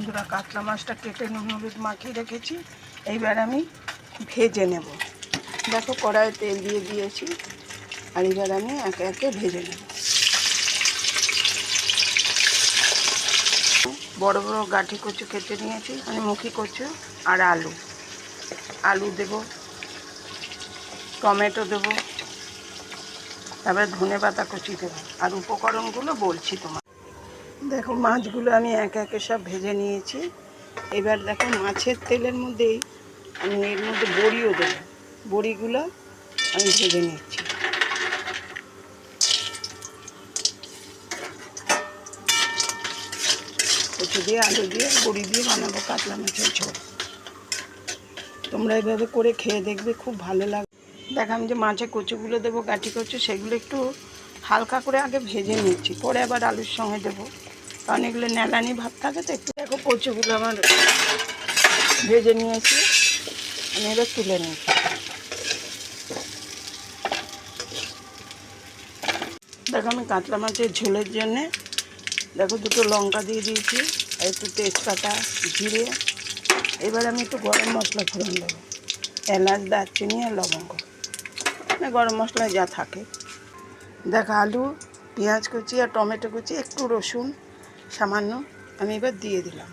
বন্ধুরা, কাতলা মাছটা কেটে নুন, হলুদ মাখিয়ে রেখেছি। এইবার আমি ভেজে নেব। দেখো, কড়াইয়ে তেল দিয়ে দিয়েছি। আর এবার আমি একে একে ভেজে নেব। বড় বড় গাঠি কচু কেটে নিয়েছি মানে মুখি কচু আর আলু। আলু দেব, টমেটো দেবো, তারপরে ধনে পাতা কুচি দেবো। আর উপকরণগুলো বলছি তোমার দেখো, মাছগুলো আমি একে একে সব ভেজে নিয়েছি। এবার দেখো, মাছের তেলের মধ্যেই আমি এর মধ্যে বড়িও দেবো। বড়িগুলো আমি ভেজে নিচ্ছি। কচু দিয়ে, আলু দিয়ে, বড়ি দিয়ে বানাবো কাতলা মাছের ঝোল। তোমরা এভাবে করে খেয়ে দেখবে, খুব ভালো লাগবে। দেখ, আমি যে মাছে কচুগুলো দেবো গাঠি কচু, সেগুলো একটু হালকা করে আগে ভেজে নিচ্ছি। পরে আবার আলুর সঙ্গে দেবো। এগুলো নেলানি ভাব থাকে তো, একটু দেখো কচুগুলো আমার ভেজে নিয়েছি। আমি এবার তুলে নিচ্ছি দেখো আমি কাতলা মাছের ঝোলের জন্যে, দেখো দুটো লঙ্কা দিয়ে দিয়েছি, আর একটু তেজপাতা জিরে। এবার আমি একটু গরম মশলা ফোড়ন দেবো, এলাচ, দারচিনি আর লবঙ্গ। মানে গরম মশলায় যা থাকে। দেখো আলু, পেঁয়াজ কুচি আর টমেটো কুচি, একটু রসুন সামান্য আমি এবার দিয়ে দিলাম।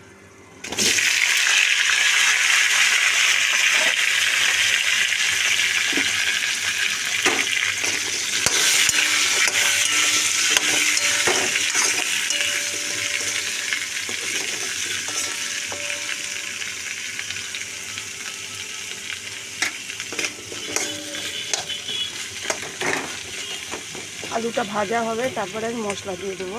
আলুটা ভাজা হবে তারপরে আমি মশলা দিয়ে দেবো।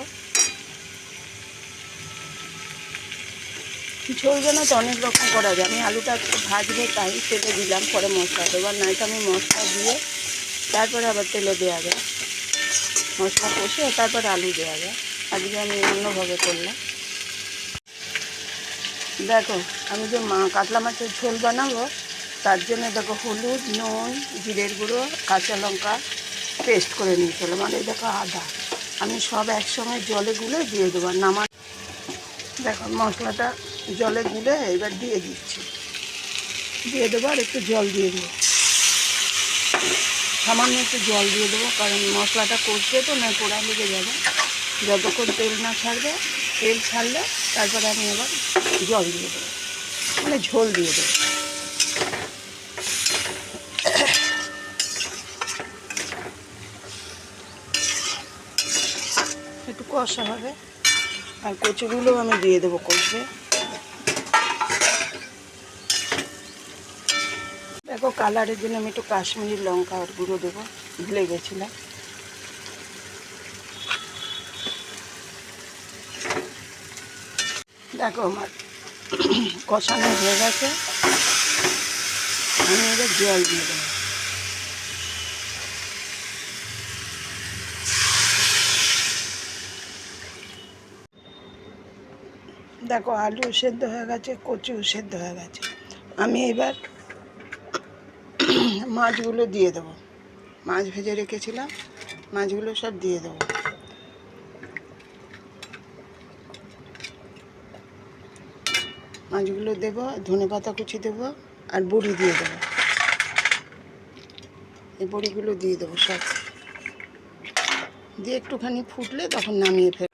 ঝোলবে না তো অনেক রকম করা যায়। আমি আলুটা একটু ভাজবো, তাই তেলে দিলাম, পরে মশলা দেবো। আর নয়তো আমি মশলা দিয়ে তারপরে আবার তেলে দেওয়া যায়। মশলা কষে তারপরে আলু দেওয়া যায়। আজকে আমি অন্যভাবে করলাম। দেখো, আমি যে মা কাতলা মাছের ঝোল বানাবো, তার জন্য দেখো হলুদ, নুন, জিরের গুঁড়ো, কাঁচা লঙ্কা পেস্ট করে নিয়েছিলাম। আর এই দেখো আদা। আমি সব একসঙ্গে জলে গুলে দিয়ে দেবো। নামা দেখো, মশলাটা জলে গুলে এবার দিয়ে দিচ্ছি। দিয়ে দেবো আর একটু জল দিয়ে দেবো। সামান্য একটু জল দিয়ে দেবো, কারণ মশলাটা কষবে তো না পোড়া লেগে যাবে। যতক্ষণ তেল না ছাড়বে, তেল ছাড়লে তারপরে আমি আবার জল দিয়ে দেবো। মানে ঝোল দিয়ে দেবো। একটু কষা হবে। আর কচুগুলো আমি দিয়ে দেবো কষবে দেখো কালারের জন্য আমি একটু কাশ্মীরি লঙ্কা আর গুঁড়ো দেবো, ভুলে গেছিলাম। দেখো আমার কষানো হয়ে গেছে। আমি এবার জল দিয়ে দেবো। দেখো আলু সেদ্ধ হয়ে গেছে কচু সেদ্ধ হয়ে গেছে। আমি এবার মাছগুলো দিয়ে দেবো। মাছ ভেজে রেখেছিলাম, মাছগুলো সব দিয়ে দেবো। মাছগুলো দেবো, ধনে পাতা কুচি দেবো আর বড়ি দিয়ে দেবো। এই বড়িগুলো দিয়ে দেবো সব। দিয়ে একটুখানি ফুটলে তখন নামিয়ে ফেল